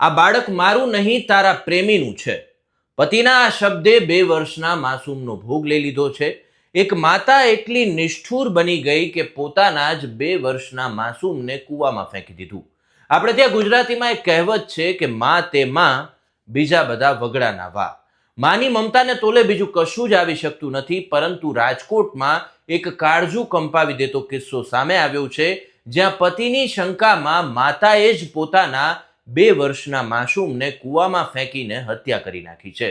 આ બાળક મારું નહીં, તારા પ્રેમીનું છે. પતિના આ શબ્દે બે વર્ષના માસૂમનો ભોગ લઈ લીધો છે. એક માતા એટલી નિષ્ઠુર બની ગઈ કે પોતાના જ બે વર્ષના માસૂમને કૂવામાં ફેંકી દીધું. આપણે ત્યાં ગુજરાતીમાં એક કહેવત છે કે માં તે માં, બીજા બધા વગડાના વા. માની મમતાને તોલે બીજું કશું જ આવી શકતું નથી, પરંતુ રાજકોટમાં એક કાળજુ કંપાવી દેતો કિસ્સો સામે આવ્યો છે, જ્યાં પતિની શંકામાં માતાએ જ પોતાના બે વર્ષના માસૂમને કૂવામાં ફેંકીને હત્યા કરી નાખી છે.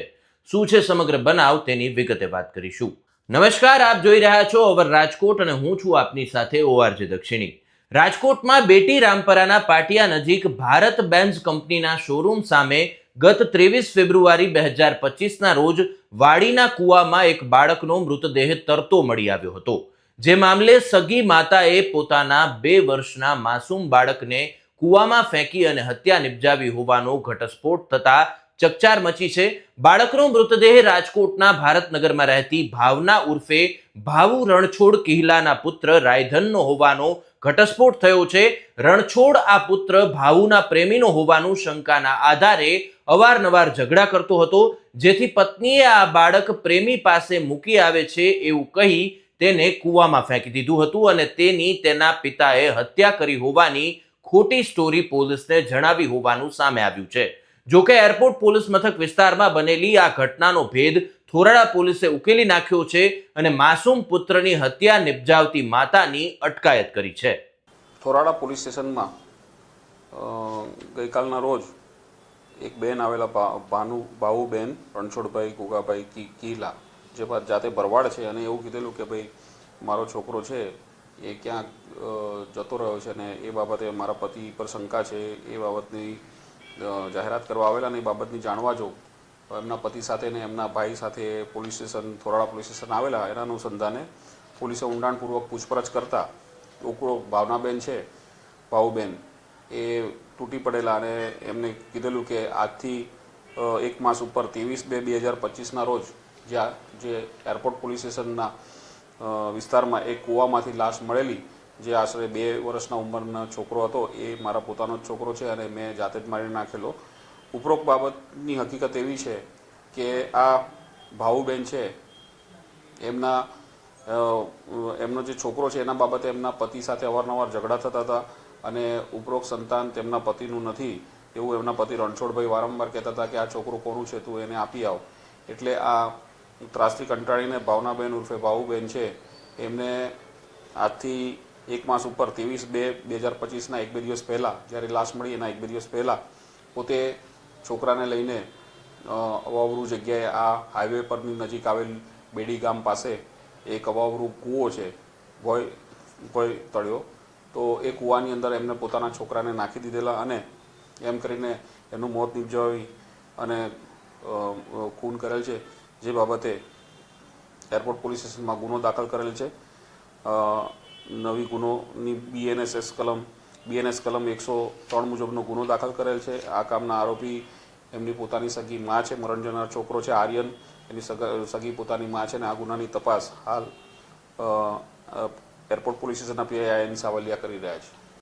શું છે સમગ્ર બનાવ તેની વિગતે વાત કરીશું. નમસ્કાર, આપ જોઈ રહ્યા છો ઓવર રાજકોટ અને હું છું આપની સાથે ઓઆરજે દક્ષિણી. રાજકોટમાં બેટી રામપરાના પાટિયા નજીક ભારત બેન્ઝ કંપનીના શોરૂમ સામે ગત ત્રેવીસ ફેબ્રુઆરી બે હજાર પચીસના રોજ વાડીના કૂવામાં એક બાળકનો મૃતદેહ તરતો મળી આવ્યો હતો. જે મામલે સગી માતાએ પોતાના બે વર્ષના માસૂમ બાળકને કૂવામાં ફેંકી અને હત્યા નિપજાવી હોવાનો ઘટસ્ફોટ થતા ચકચાર મચી છે. બાળકનો મૃતદેહ રાજકોટના ભારતનગરમાં રહેતી ભાવના ઉર્ફે ભાવુ રણછોડ કિહલાના પુત્ર રાયધનનો હોવાનો ઘટસ્ફોટ થયો છે. રણછોડ આ પુત્ર ભાવુના પ્રેમીનો હોવાનું શંકાના આધારે અવારનવાર ઝઘડા કરતો હતો. જેથી પત્નીએ આ બાળક પ્રેમી પાસે મૂકી આવે છે એવું કહી તેને કૂવામાં ફેંકી દીધું હતું અને તેની તેના પિતાએ હત્યા કરી હોવાની ખોટી સ્ટોરી પોલીસને જણાવી હોવાનું સામે આવ્યું છે. જોકે એરપોર્ટ પોલીસ મથક વિસ્તારમાં બનેલી આ ઘટનાનો ભેદ થોરાડા પોલીસે ઉકેલી નાખ્યો છે અને માસૂમ પુત્રની હત્યા નિપજાવતી માતાની અટકાયત કરી છે. થોરાડા પોલીસ સ્ટેશનમાં ગઈકાલના રોજ એક બેન આવેલા ભાનુ ભાવુબેન રણછોડભાઈ ગુગાભાઈ કી, કીલા જે જાતે ભરવાડ છે અને એવું કીધેલું કે ભાઈ, મારો છોકરો છે એ ક્યાંક જતો રહ્યો છે અને એ બાબતે મારા પતિ પર શંકા છે. એ બાબતની જાહેરાત કરવા આવેલા અને એ બાબતની જાણવા જો. એમના પતિ સાથે ને એમના ભાઈ સાથે police station Thorala police station આવેલા. એના અનુસંધાને પોલીસે ઊંડાણપૂર્વક પૂછપરછ કરતા ઉપરો ભાવનાબેન છે ભાવુબેન એ તૂટી પડેલા અને એમને કીધેલું કે આજથી એક માસ ઉપર ત્રેવીસ બે બે હજાર પચીસના રોજ જ્યાં જે એરપોર્ટ પોલીસ સ્ટેશનના વિસ્તારમાં એક કૂવામાંથી લાશ મળેલી, જે આશરે બે વર્ષના ઉંમરનો છોકરો હતો. એ મારા પોતાનો જ છોકરો છે અને મેં જાતે જ મારી નાખેલો. ઉપરોક્ત બાબતની હકીકત એવી છે કે આ ભાવુબેન છે, એમના એમનો જે છોકરો છે, એના બાબતે એમના પતિ સાથે અવારનવાર ઝઘડા થતા હતા અને ઉપરોક્ત સંતાન તેમના પતિનું નથી. એવું એમના પતિ રણછોડભાઈ વારંવાર કહેતા હતા કે આ છોકરો કોનું છે, તું એને આપી આવ. એટલે આ ત્રાસથી કંટાળીને ભાવનાબેન ઉર્ફે ભાવુબેન છે, એમને આજથી એક માસ ઉપર ત્રેવીસ બે બે હજાર પચીસના એક બે દિવસ પહેલાં, જ્યારે લાશ મળી એના એક બે દિવસ પહેલાં, પોતે છોકરાને લઈને અવાવરૂ જગ્યાએ આ હાઈવે પરની નજીક આવેલ બેડી ગામ પાસે એક અવાવરૂ કૂવો છે, ભોય ભોય તળ્યો. તો એ કૂવાની અંદર એમને પોતાના છોકરાને નાખી દીધેલા અને એમ કરીને એનું મોત નિપજાવી અને ખૂન કરેલ છે. જે બાબતે એરપોર્ટ પોલીસ સ્ટેશનમાં ગુનો દાખલ કરેલ છે. નવી ગુનોની બીએનએસએસ કલમ બીએનએસ કલમ એકસો ત્રણ મુજબનો ગુનો દાખલ કરેલ છે. આ કામના આરોપી એમની પોતાની સગી મા છે મરણ છોકરો છે, આર્યન. એની સગા પોતાની મા છે ને આ ગુનાની તપાસ હાલ એરપોર્ટ પોલીસ સ્ટેશનના પીઆઈ એની સાવલિયા કરી રહ્યા છે.